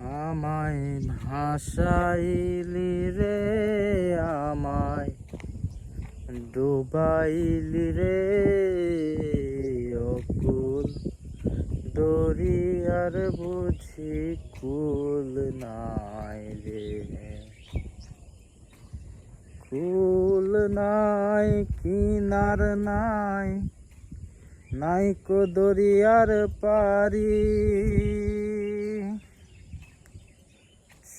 আমায় ভাসাইলি রে, আমায় ডুবাইলি রে, অকুল দরিয়ার বুঝি কুল নাই রে। কুল নাই, কিনার নাই নাই কো দরিয়ার পারি।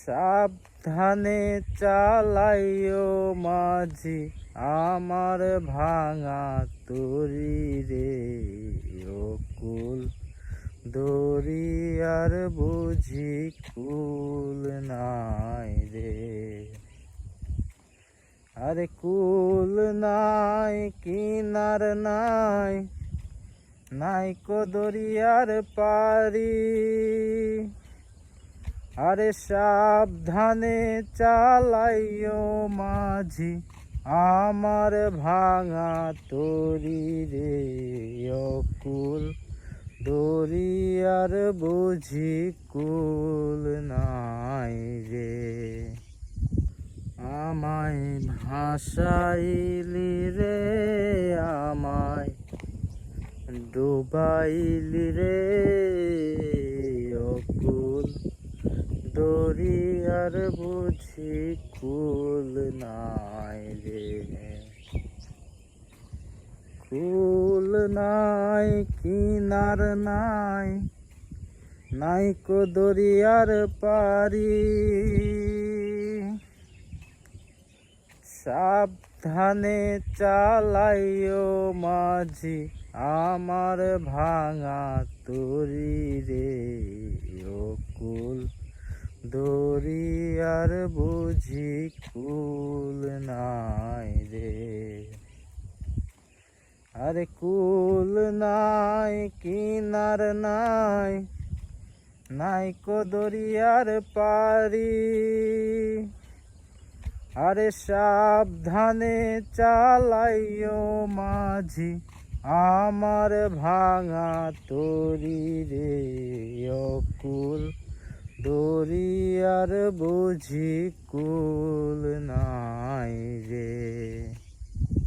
সাবধানে চালাইও মাঝি, আমার ভাঙা তরি রে। কুল দরিয়ার বুঝি কুল নাই রে। আরে কুল নাই, কিনার নাই নাই কো দরিয়ার পারি। আরে সাবধানে চালাইও মাঝি, আমার ভাঙা তরি রে অকুল। দরিয়ার বুঝি কুল নাই রে। আমায় ভাসাইলি রে, আমায় ডুবাইলি রে অকুল দরিয়ার বুঝি কুল নাই রে। কুল নাই, কিনার নাই নাই কো দরিয়ার পারি সাবধানে চালাইও মাঝি আমার ভাঙা তরি রে কুল। দরিয়ার বুঝি কুল নাই রে। আরে কুল নাই, কিনার নাই নাই কো দরিয়ার পারি আরে সাবধানে চালাইও মাঝি, আমার ভাঙা তরি রে অকুল। দরিয়ার বুঝি কুল নাই রে।